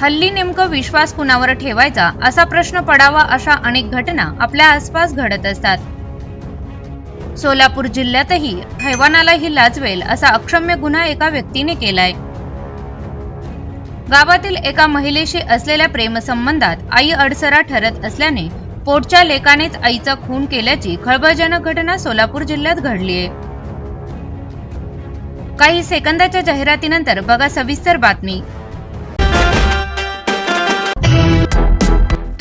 हल्ली नेमकं विश्वास कुणावर ठेवायचा असा प्रश्न पडावा अशा अनेक घटना आपल्या आसपास घडत असतात. सोलापूर जिल्ह्यातही हैवानालाही लाजवेल असा अक्षम्य गुन्हा एका व्यक्तीने केलाय. गावातील एका महिलेशी असलेल्या प्रेमसंबंधात आई अडसरा ठरत असल्याने पोटच्या लेकानेच आईचा खून केल्याची खळबळजनक घटना सोलापूर जिल्ह्यात घडलीय. काही सेकंदाच्या जाहिरातीनंतर बघा सविस्तर बातमी.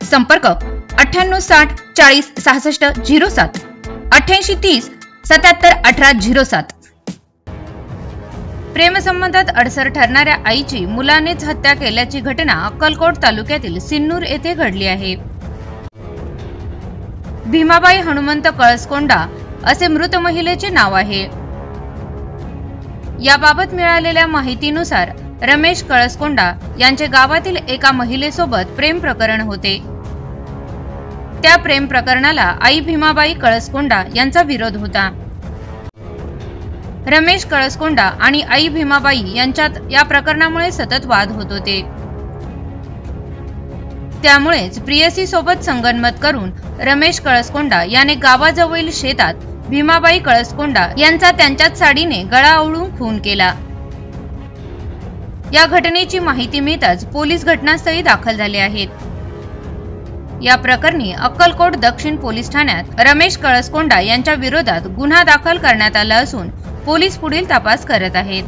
संपर्क अठ्ठ्याण्णव साठ चाळीस सहासष्ट झिरो सात. अठ्ठ्याऐंशी तीस सत्याहत्तर अठरा झिरो सात. प्रेमसंबंधात अडसर ठरणाऱ्या आईची मुलानेच हत्या केल्याची घटना अक्कलकोट तालुक्यातील सिन्नूर येथे घडली आहे. भीमाबाई हनुमंत कळसकोंडा असे मृत महिलेचे नाव आहे. याबाबत मिळालेल्या माहितीनुसार रमेश कळसकोंडा यांचे गावातील एका महिलेसोबत प्रेम प्रकरण होते. त्या प्रेम प्रकरणाला आई भीमाबाई कळसकोंडा यांचा विरोध होता. रमेश कळसकोंडा आणि आई भीमाबाई यांच्यात या प्रकरणामुळे सतत वाद होत होते. त्यामुळेच प्रियसी सोबत संगनमत करून रमेश कळसकोंडा याने गावाजवळील शेतात भीमाबाई कळसकोंडा यांचा त्यांच्याच साडीने गळा आवळून खून केला. या घटनेची माहिती मिळताच पोलीस घटनास्थळी दाखल झाले आहेत. या प्रकरणी अक्कलकोट दक्षिण पोलीस ठाण्यात रमेश कळसकोंडा यांच्या विरोधात गुन्हा दाखल करण्यात आला असून पोलीस पुढील तपास करत आहेत.